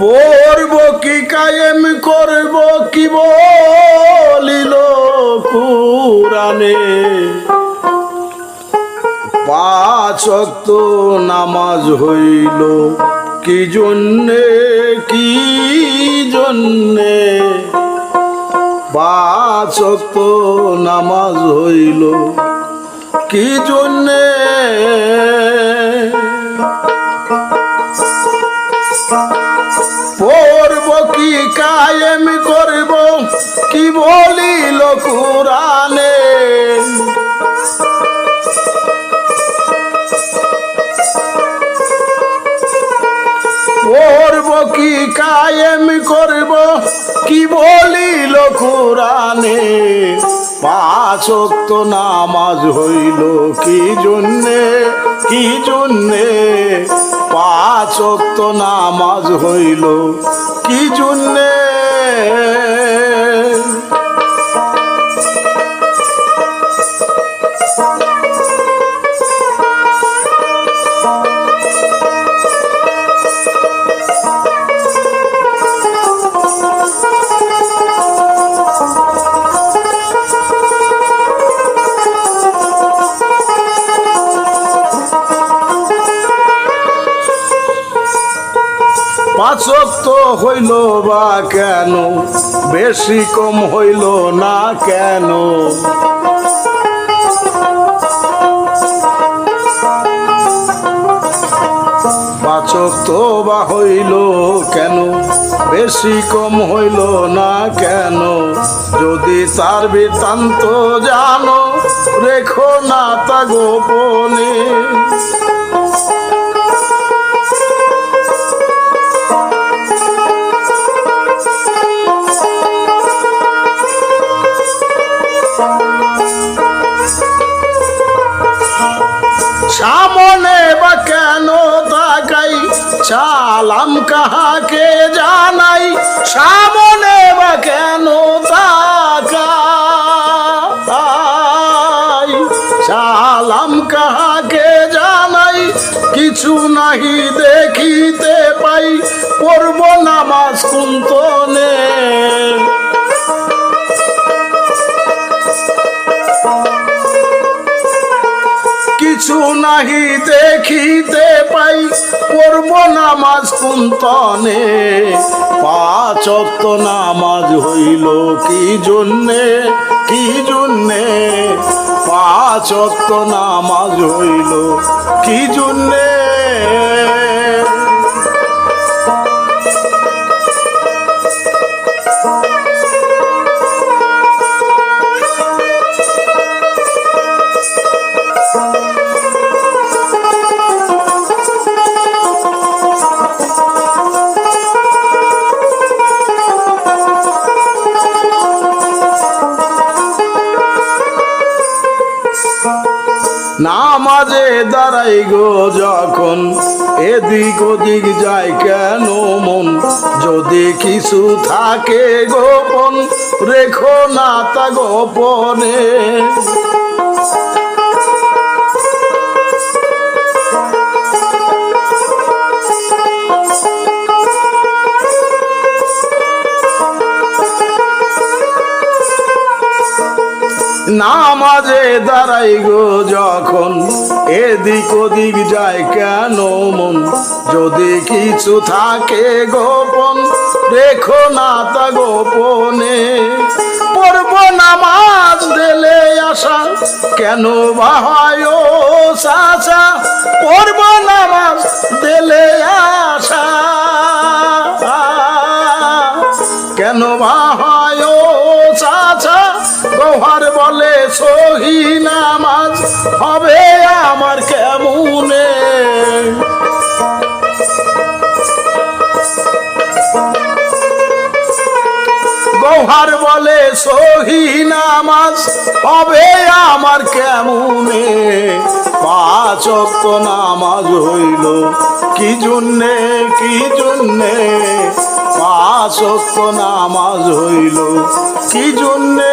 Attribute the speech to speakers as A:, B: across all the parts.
A: পড়ব কি কায়েম করব কি বলিল কুরানে পাঁচ অক্ত নামাজ হইল। কি জন্যে কি জন্যে? পাঁচ অক্ত নামাজ হইল। কি জন্যে? বলিল কুরানে পড়ব কি কায়েম করব, কি বলিল কুরানে পাঁচ নামাজ হইল কি জন্যে কি জন্যে? পাঁচ নামাজ হইল কি জন্যে? তো হইল বা কেন? বেশি কম হইল না কেন? তো বা হইল কেন? বেশি কম হইল না কেন? যদি তার বৃত্তান্ত জানো, রেখো না তা গোপনে। চালাম কাহাকে জানাই? সামনে বা কেন চালাম কাহাকে জানাই? কিছু নাহি দেখিতে পাই। পড়ব নামাজ কুন্তনে খিতে দেখিতে পাই, পড়ব নামাজ কুন্তনে। পাঁচ নামাজ হইল কি জন্যে? কি জন্যে? পাঁচ নামাজ হইল কি জন্যে? নামাজে দাঁড়াই গো যখন এদিক ওদিক যায় কেন মন? যদি কিছু থাকে গোপন, রেখো না তা গোপনে। নামাজে দাঁড়াই গো যখন, এদিক ওদিক যায় কেন মন? যদি কিছু থাকে গোপন, রেখো না তা গোপনে। পড়ব নামাজ দিলে আসা কেন বাহায় চাচা পড়ব নামাজ দিলে আসা কেন বাহায় চাচা, গোহার বলে নামাজ হবে আমার কেমনে? গোহার বলে, সহি নামাজ হবে আমার কেমনে? পাঁচ নামাজ হইল, কি জন্যে কি জন্যে? নামাজ হইল কি জন্যে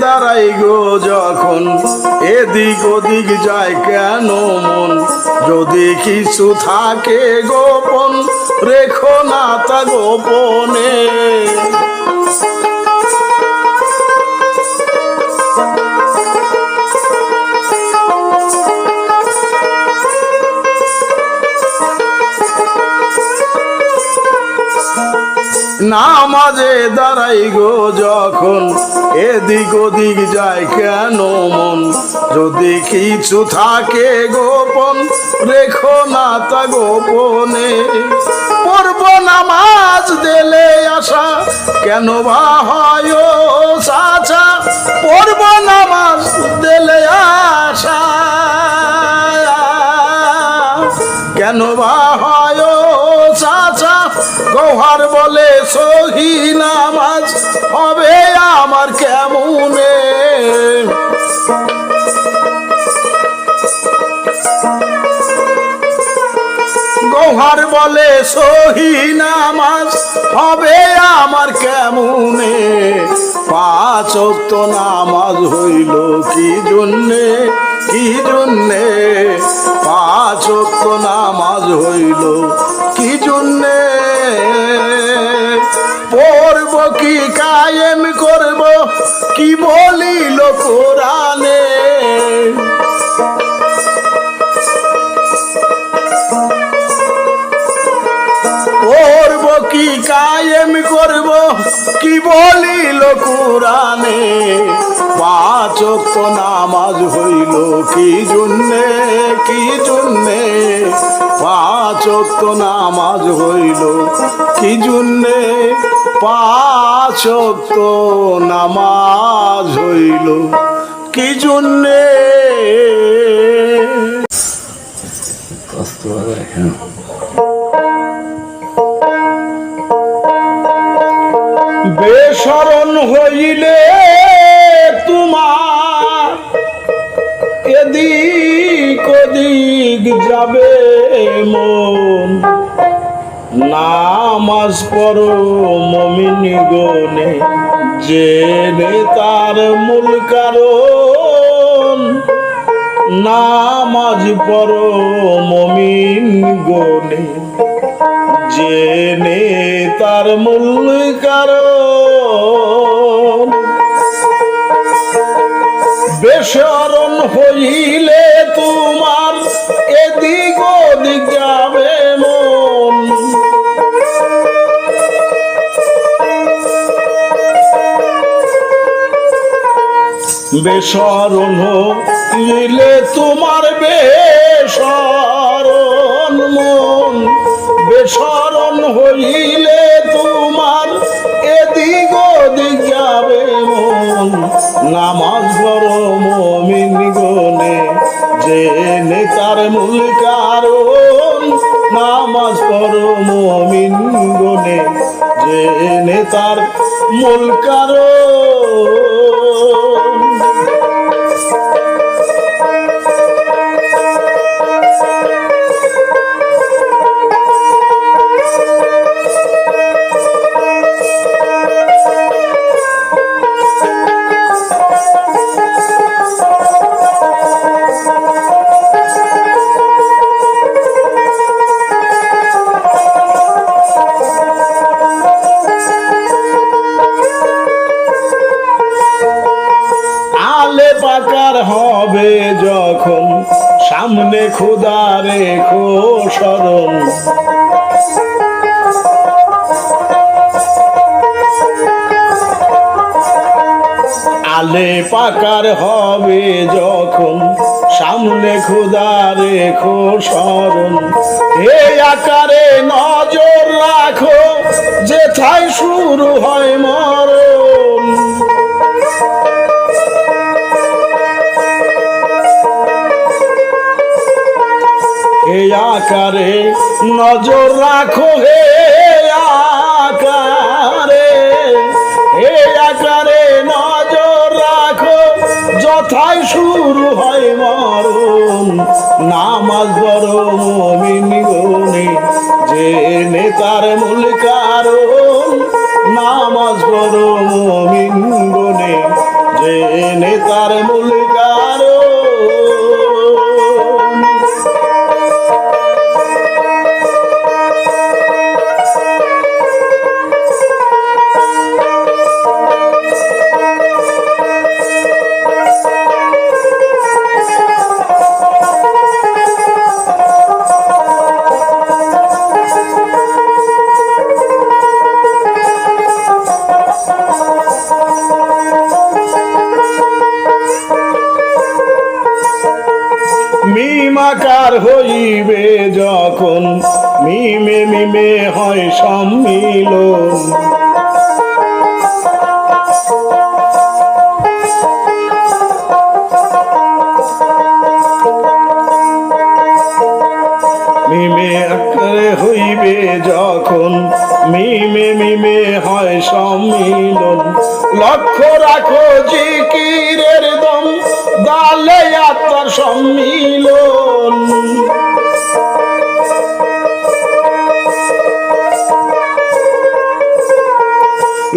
A: দাঁড়াই গো যখন এদিক ওদিক যায় কেন মন? যদি কিছু থাকে গোপন, রেখো না তা গোপনে। নামাজে দাঁড়াই গো যখন এদিক ওদিক যায় কেন মন? যদি কিছু থাকে গোপন, রেখো না তা গোপনে। পড়ব নামাজ দিলে আসা কেন বা হয় সাচা পড়ব নামাজ দিলে আসা কেন বা হয় গৌহার বলে, সহি নামাজ হবে আমার কেমনে? গৌহার বলে, সহি নামাজ হবে আমার কেমনে? পাঁচ অক্ত নামাজ হইল কি জন্যে? কি জন্যে? পাঁচ অক্ত নামাজ হইল কি জন্যে? পড়ব কি কায়েম করব? কি বলিল কোরআনে? পড়ব কি কায়েম করব? কি বলিল কোরআনে? পাঁচ নামাজ হইল কি জন্যে কি জন্যে? পাঁচ ওয়াক্ত নামাজ হইল কি জন্যে? পাঁচ ওয়াক্ত নামাজ হইল কি জন্যে?
B: কষ্ট
A: বেসরণ হইলে তোমার যাবে মন। নামাজ পড়ো মমিন গনে, জেনে তার মূল কারণ। নামাজ পড়ো মমিন গনে, জেনে তার মূল কারণ। বেসরণ হইলে তোমার এদিক মন। বেসরণ হইলে তোমার বেসরণ মন। বেসরণ হইলে তোমার এদিক ওদিক যাবে মন। নামাজ গনে জেনে তার মূল কারণ নামাজ পড়ো মমিন গনে জেনে তার মূল কারণ। খুদা রেখো স্মরণ আলে পাকার হবে যখন, সামনে খুদা রেখো স্মরণ হে আকারে নজর রাখো, যেথায় শুরু হয় মরণ আকারে নজর রাখো হে আকারে। হে আকারে নজর রাখো, যথায় শুরু হয় মরণ। নামাজ বড় মমিন যে নেতার মূল কারণ। নামাজ বড় মমিন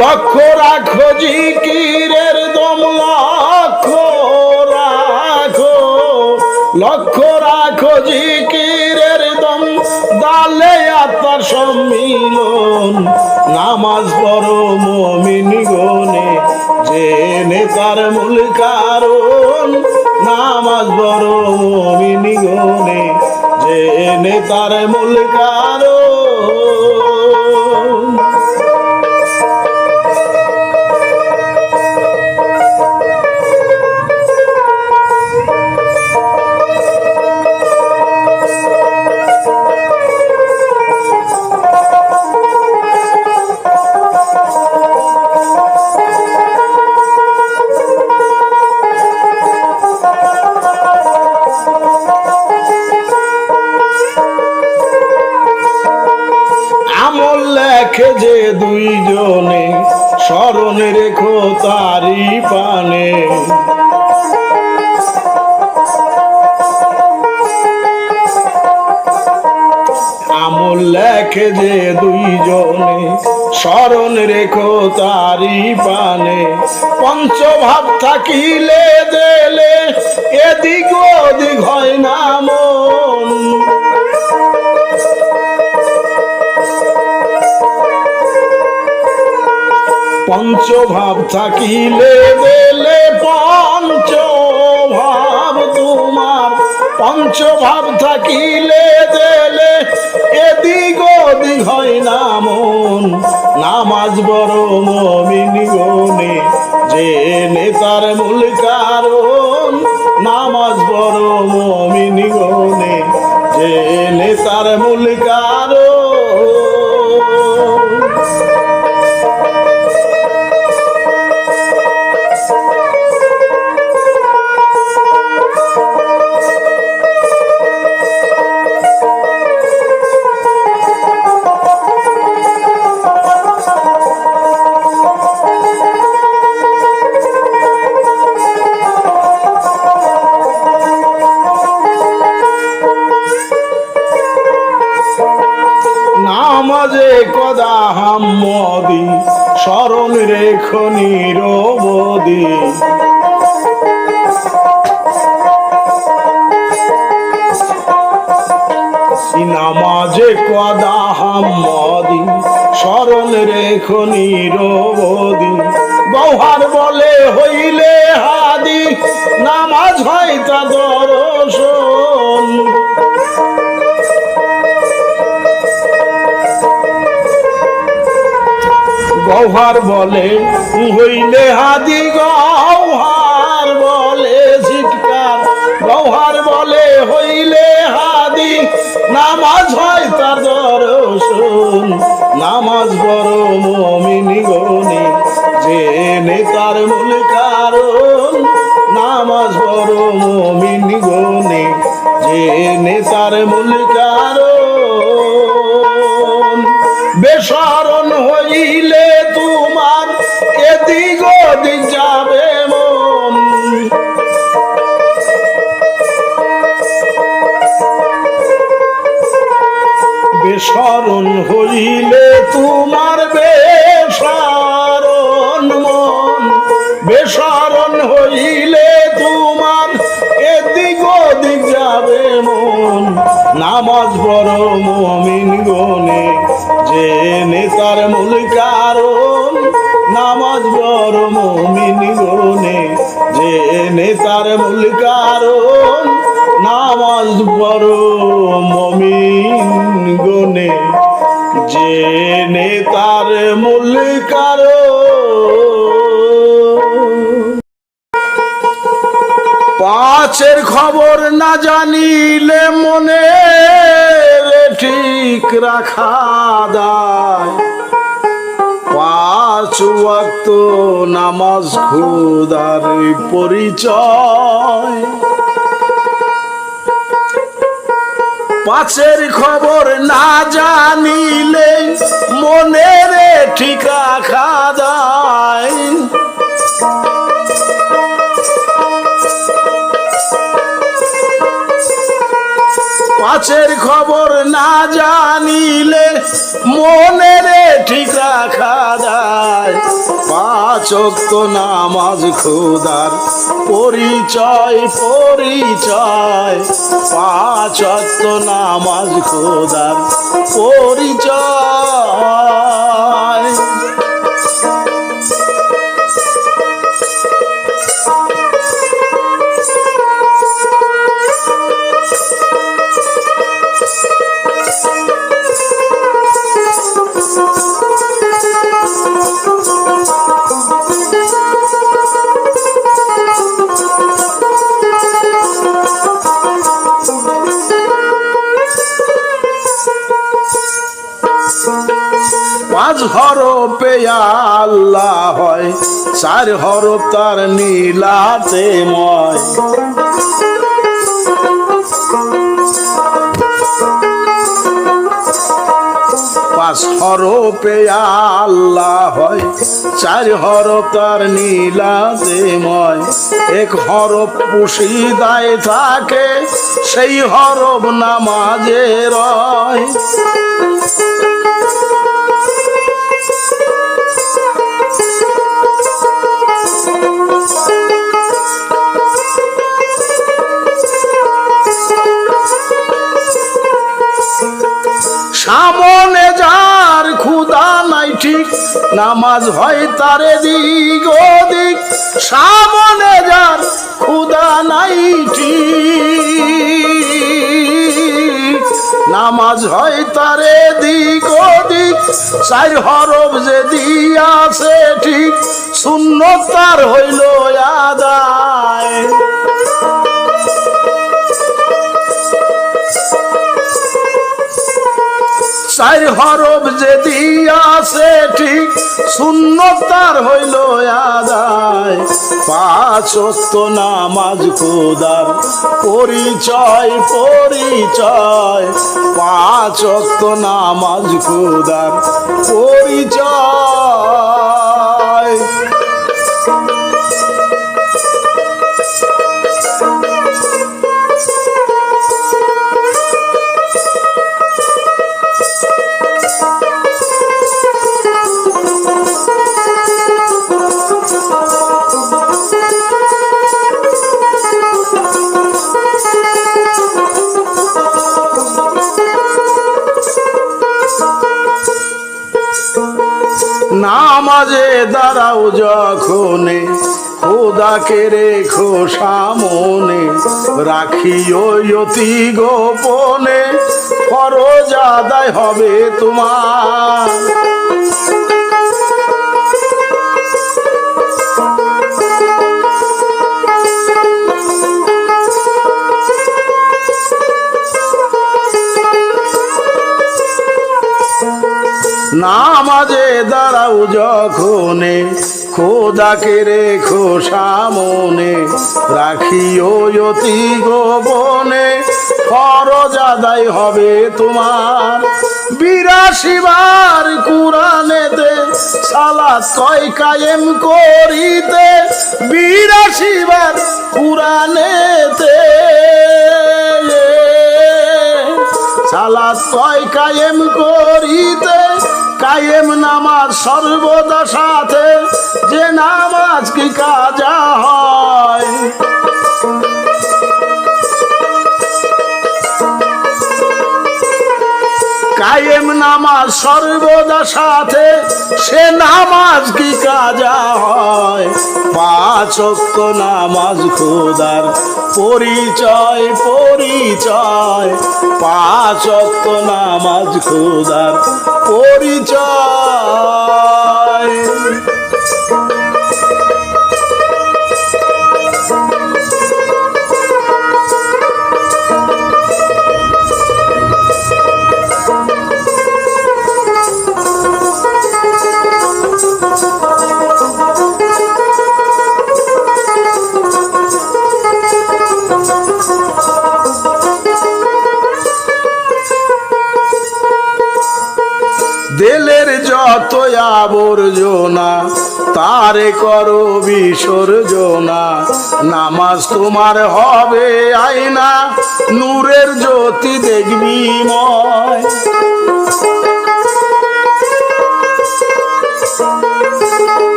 A: লক্ষ্য রাখো জিকিরের দম লক্ষ্য রাখো লক্ষ্য রাখো জিকিরের দম। দালে আত্মার সম্মিলন, নামাজ পড় মমিন গনে যে নেতার মূল কারণ। নামাজ পড় মমিন গনে যে নেতার মূল কারণ। তারি পানে। আমল লেখে যে দুইজনে, স্মরণ রেখো তারি পানে। পঞ্চভাব থাকিলে দেলে এদিক ওদিক হয় না পঞ্চভাব থাকিলে বেলে পঞ্চভাব তোমার। পঞ্চভাব থাকিলে দেলে এদিক ওদিক হয় না মন। নামাজ বড় মমিন গনে, যে নেতার মূল কারণ। নামাজ বড় মমিন গনে, যে নেতার মূল কারণ নিরবদি নামাজে কদা হাম্মদি, স্মরণ রেখো নিরবদি গৌহার বলে হইলে হাদি, নামাজ হয় তা দর্শন। গৌহার বলে, হইলে হাদি গৌহার বলে চিৎকার গৌহার বলে, হইলে হাদি, নামাজ হয় তার দর্শন। নামাজ বড় মমিনি গনি যে নেতার মূল কারণ। নামাজ বড় মমিনি গনি যে নেতার মূল কারণ। বেসরণ হইলে স্মরণ হইলে তোমার বেসরণ মন। বেশরণ হইলে তোমার এদিক ওদিক যাবে মন। নামাজ বড় মমিন গনে যে নেতার মূল কারণ। নামাজ বড় মমিন গনে যে নেতার মূল কারণ। নামাজ বড় পাঁচের খবর না জানিলে মনে ঠিক রাখা দায়। পাঁচ ওয়াক্ত নামাজ খুদার পরিচয়। পাঁচের খবর না জানিলে মনে রে ঠিক রাখা দায় খবর না জানিলে মনের ঠিক রাখা যায়। পাঁচ তো নামাজ খুদার পরিচয় পরিচয়। পাচক তো নামাজ খুদার পরিচয়। হরফে আল্লাহ হয়, চার হরফ তার নীলাতে ময়। পাঁচ হরফে আল্লাহ হয়, চার হরফ তার নীলাতে ময়। এক হরফ পুষি দায় থাকে, সেই হরফ নামাজে রয়। সামনে যার খুদা নাই ঠিক, নামাজ হয় তারে দিক সামনে যার খুদা নাই ঠিক, নামাজ হয় তারে দিক দিক চার হরব যে দিয়াছে ঠিক শূন্য তার হইল আদায়। চার হরব যে দিয়াছে ঠিক শূন্য তার হইল আদায়। পাঁচ নামাজ খোদার পরিচয় পরিচয়। পাঁচ নামাজ খোদার পরিচয়। যখনে খোদাকে রেখো সামনে রাখিও অতি গোপনে ফরজ আদায় হবে তোমার। নামাজে দাঁড়াও যখনে, খোদাকে রেখো সামনে, রাখিও অতি গোপনে, ফরজ আদায় হবে তোমার। বিরাশি বার কুরানেতে সালাত কয় কায়েম করিতে, বিরাশি বার কুরানেতে সালাত কয় কায়েম করিতে কায়েম নামাজ সর্বদা সাথে, যে নামাজ কি কাজা হয়? কায়েম নামাজ সর্বদা সাথে, সে নামাজ কি কাজা হয়? পাঁচ অক্ত নামাজ খোদার পরিচয় পরিচয়। পাঁচ অক্ত নামাজ খোদার পরিচয়। আবর্জনা তারে করো বিসর্জনা। নামাজ তোমার হবে আয়না, নূরের জ্যোতি দেখবি ময়।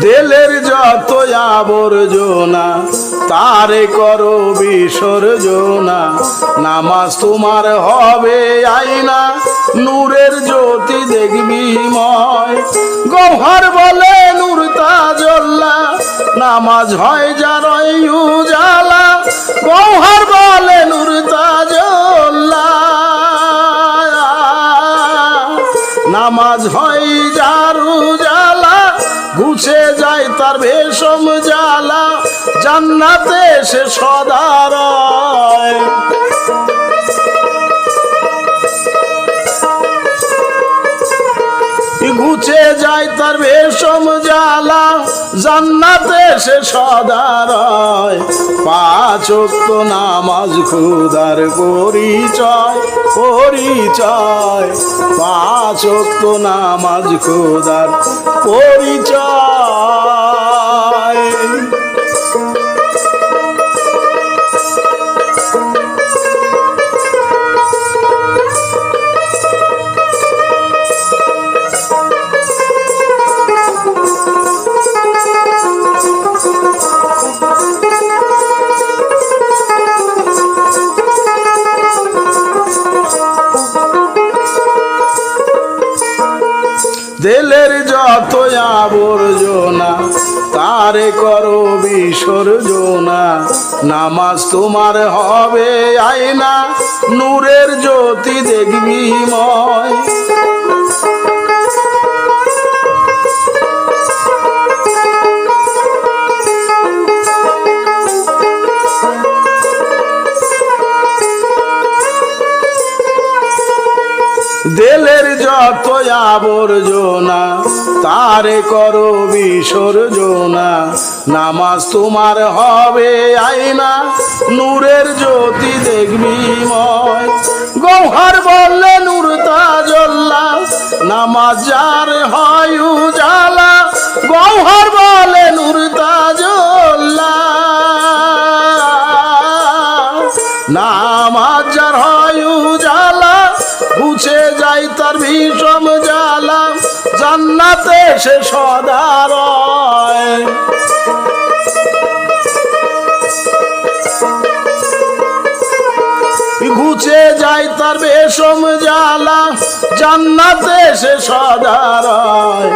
A: দিলের যত আবর্জনা তারে করো বিসর্জনা, নামাজ তোমার হবে আইনা নূরের জ্যোতি দেখবি ময়। গহর বলে নূর তাজল্লা নামাজ হয় যার উজালা গহর বলে নূর তাজল্লা নামাজ হয় যার উজালা গুছে যায় তার ভেষম জ্বালা। জান্নাতে সে সদারয় গুছে যায় তার ভেষম জ্বালা। জান্নাতে সে সদারয় পাচক ওয়াক্ত নামাজ খুদার পরিচয় পরিচয়। তো নামাজ খুদার পরিচয়। নামাজ তোমার হবে আয়না নূরের জ্যোতি দেখবি ময় দিলের যত আবর্জনা তারে করো বিসর্জনা। নামাজ তোমার হবে আয়না, নূরের জ্যোতি দেখবি ময়। গৌহার বললে, নূর তাজল্লা নামাজ যার হয় উজালা। গৌহার বলে নূর তাজল্লা নামাজ যার হয় উজালা গুছে যাই তার ভীষণ জান্নাতে সে সদারয় ঘুচে যায় তার বেশম জ্বালা, জান্নাতে সে সদারয়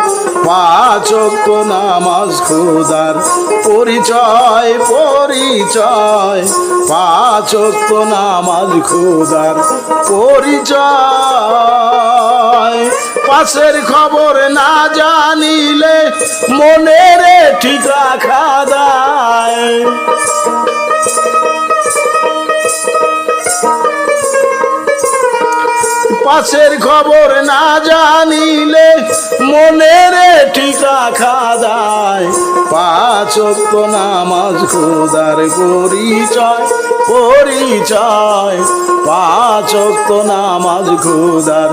A: পাঁচ ওয়াক্ত নামাজ খুদার পরিচয় পরিচয়। পাঁচ ওয়াক্ত নামাজ খুদার পরিচয়। পাশের খবর না জানিলে মনের ঠিক রাখা দায় পাশের খবর না জানিলে মনের ঠিক রাখা দায় পাঁচ নামাজ খোদার পরিচয় পরিচয়। পাঁচ নামাজ খোদার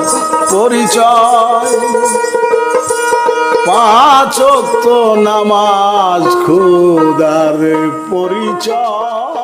A: পরিচয়। পাঁচ নামাজ খোদার পরিচয়।